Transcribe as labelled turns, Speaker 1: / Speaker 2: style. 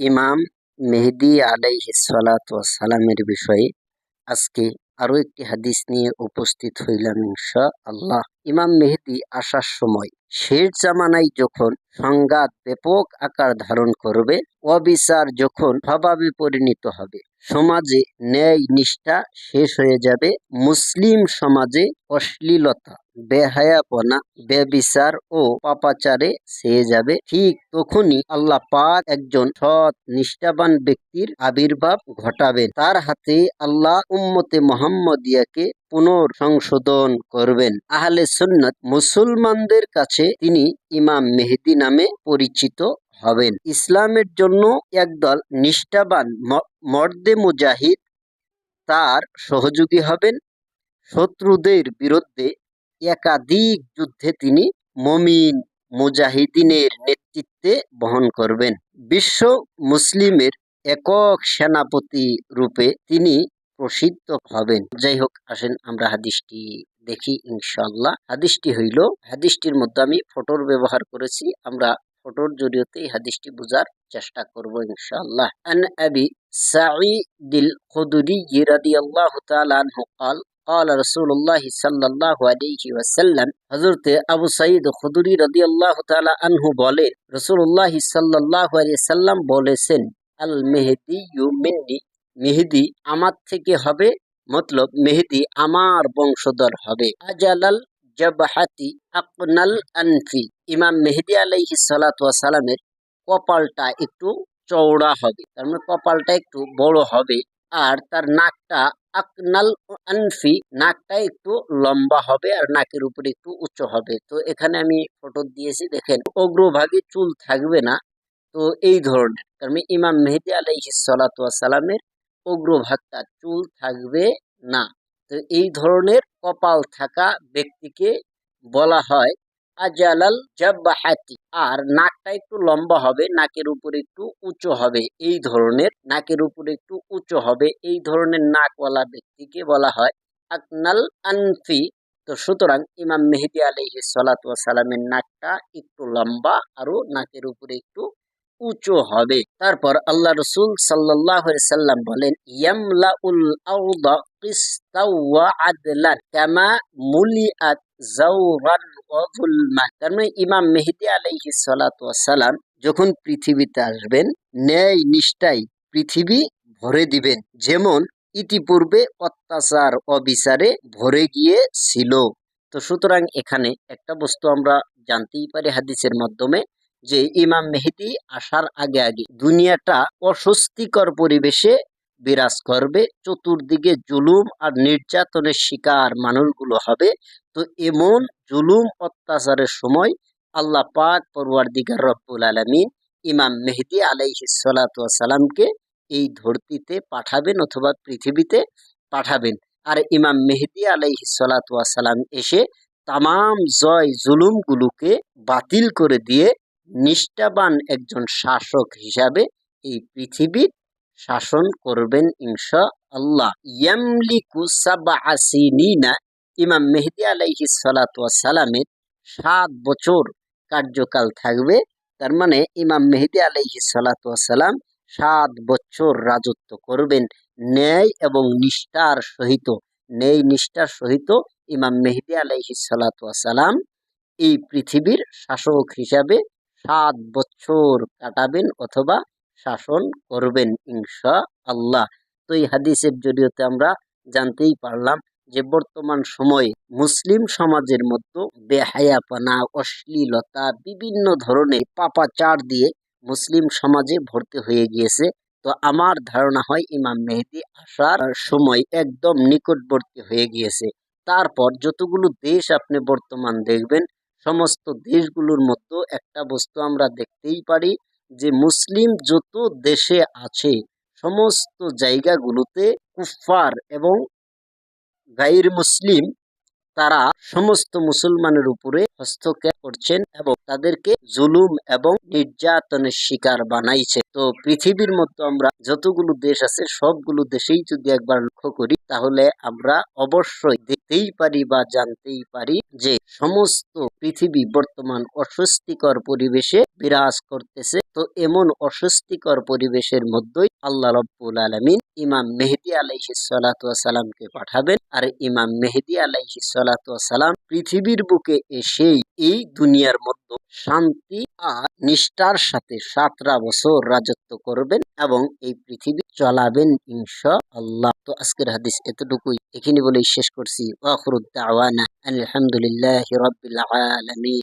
Speaker 1: ইমাম মেহেদি সালামের বিষয়ে আজকে আরও একটি হাদিস নিয়ে উপস্থিত হইলাম ইনশা আল্লাহ ইমাম মেহেদি আসার সময় শেষ জামানায় যখন সংঘাত ব্যাপক আকার ধারণ করবে, অবিচার যখন স্বভাবে পরিণত হবে, সমাজে ন্যায় নিষ্ঠা শেষ হয়ে যাবে, মুসলিম সমাজে অশ্লীলতা বেহায়াপনা বেবিচার ও পাপাচারে ছেয়ে যাবে। ঠিক তখনই আল্লাহ পাক একজন সৎ, নিষ্ঠাবান ব্যক্তির আবির্ভাব ঘটাবেন। তার হাতে আল্লাহ উম্মতে মোহাম্মদিয়াকে পুনর সংশোধন করবেন। আহলে সুন্নত মুসলমানদের কাছে তিনি ইমাম মেহেদি নামে পরিচিত হবেন। ইসলামের জন্য একদল নিষ্ঠাবান মর্দে মুজাহিদ তার সহযোগী হবেন। শত্রুদের বিরুদ্ধে একাধিক যুদ্ধে তিনি মমিন মুজাহিদিনের নেতৃত্বে বহন করবেন বিশ্ব মুসলিমের একক সেনাপতি রূপে তিনি প্রসিদ্ধ হবেন যাই হোক আসেন আমরা হাদিসটি দেখি ইনশাল্লাহ হাদিসটি হইল হাদিসটির মধ্যে আমি ফটোর ব্যবহার করেছি আমরা ফটোর জরিয়তে এই হাদিসটি বোঝার চেষ্টা করব ইনশাআল্লাহ আন আবি سعيد الخدري رضي الله تعالى عنه قال قال رسول الله صلى الله عليه وسلم হযরত আবু সাঈদ খুদরি রাদিয়াল্লাহু তাআলা আনহু বলে রাসূলুল্লাহ সাল্লাল্লাহু আলাইহি সাল্লাম বলেছেন আল মেহেদি মিন্নি মেহেদি আমার থেকে হবে মতলব মেহেদি আমার বংশধর হবে আজালাল জাবহাতি আকনাল আনফি ইমাম মেহেদি আলাইহিস সালাতু ওয়াস সালামের কপালটা একটু চওড়া হবে তার মানে কপালটা একটু বড় হবে আর তার নাকটা আকনাল আনফি, নাকটা একটু লম্বা হবে আর নাকের উপরে একটু উঁচু হবে। তো এখানে আমি ফটো দিয়েছি, দেখেন অগ্রভাগে চুল থাকবে না। তো এই ধরনের, তার মানে ইমাম মেহেদি ওয়াস সালামের অগ্রভাগটা চুল থাকবে না। তো এই ধরনের কপাল থাকা ব্যক্তিকে বলা হয় আজালাল জাব্বাহাতি। আর নাকটা একটু লম্বা হবে, নাকের উপর একটু উঁচু হবে, এই ধরনের, নাকের উপর একটু উঁচু হবে, এই ধরনের নাকওয়ালা ব্যক্তিকে বলা হয় আকনাল আনফি। তো সুতরাং ইমাম মেহেদি সালাতু সালামের নাকটা একটু লম্বা আরও নাকের উপরে একটু উঁচু হবে। তারপর আল্লাহ রসুল সাল্লাহ সাল্লাম বলেন, ইয়ামলাউল আউদা কিসতাও ওয়া আদলান, কামা মুলিআত জাওরান ওয়া যুলমান তার মানে ইমাম মেহেদি ওয়াস সালাম যখন পৃথিবীতে আসবেন, ন্যায় নিষ্ঠায় পৃথিবী ভরে দিবেন। যেমন ইতিপূর্বে অত্যাচার, অবিচারে ভরে গিয়েছিল। তো সুতরাং এখানে একটা বস্তু আমরা জানতেই পারি হাদিসের মাধ্যমে যে ইমাম মেহেদি আসার আগে আগে দুনিয়াটা অস্বস্তিকর পরিবেশে বিরাজ করবে। চতুর্দিকে জুলুম আর নির্যাতনের শিকার মানুষগুলো হবে। তো এমন জুলুম অত্যাচারের সময় আল্লাহ পাক পরওয়ারদিগার রব্বুল আলমিন ইমাম মেহেদি আলাইহি সালামকে এই ধরতিতে পাঠাবেন অথবা পৃথিবীতে পাঠাবেন। আর ইমাম মেহেদি আলাইহি সালাম এসে তামাম জয় জুলুমগুলোকে বাতিল করে দিয়ে নিষ্ঠাবান একজন শাসক হিসাবে এই পৃথিবীর শাসন করবেন ইনশা আল্লাহ ইয়ামলিকু সাবআসিনিনা ইমাম মেহেদি আলাইহি সালামের সাত বছর কার্যকাল থাকবে। তার মানে ইমাম মেহেদি আলাইহি সালাম সাত বছর রাজত্ব করবেন। ন্যায় এবং নিষ্ঠার সহিত, ন্যায় নিষ্ঠার সহিত ইমাম মেহেদি আলাইহি সালাম এই পৃথিবীর শাসক হিসাবে সাত বছর কাটাবেন অথবা শাসন করবেন ইনশা আল্লাহ তো এই হাদিসের জড়িয়তে আমরা জানতেই পারলাম যে বর্তমান সময়ে মুসলিম সমাজের মধ্যে বেহায়াপনা, অশ্লীলতা, বিভিন্ন ধরনের পাপাচার দিয়ে মুসলিম সমাজে ভর্তি হয়ে গিয়েছে। তো আমার ধারণা হয় ইমাম মেহেদি আসার সময় একদম নিকটবর্তী হয়ে গিয়েছে। তারপর যতগুলো দেশ আপনি বর্তমান দেখবেন, সমস্ত দেশগুলোর মতো একটা বস্তু আমরা দেখতেই পারি যে মুসলিম যত দেশে আছে সমস্ত জায়গাগুলোতে কুফফার এবং গাইর মুসলিম তারা সমস্ত মুসলমানের উপরে হস্তক্ষেপ করছেন এবং তাদেরকে জুলুম এবং নির্যাতনের শিকার বানাইছে। তো পৃথিবীর মতো আমরা যতগুলো দেশ আছে, সবগুলো দেশেই যদি একবার লক্ষ্য করি, তাহলে আমরা অবশ্যই দেখতেই পারি বা জানতেই পারি যে সমস্ত পৃথিবী বর্তমান অস্বস্তিকর পরিবেশে বিরাজ করতেছে। তো এমন অস্বস্তিকর পরিবেশের মধ্যেই আল্লাহ রব্বুল আলমিন ইমাম মেহেদি আলাইহি সালামকে পাঠাবেন আর ইমাম মেহেদি আলাইহি সালাম পৃথিবীর বুকে এসেই এই দুনিয়ার মধ্যে শান্তি আর নিষ্ঠার সাথে সাতটা বছর রাজত্ব করবেন এবং এই পৃথিবী চলাবেন ইনশা আল্লাহ তো আজকের হাদিস এতটুকুই। এখানে বলেই শেষ করছি। ওয়াখরুদ দাওয়ানা আলহামদুলিল্লাহ রবিল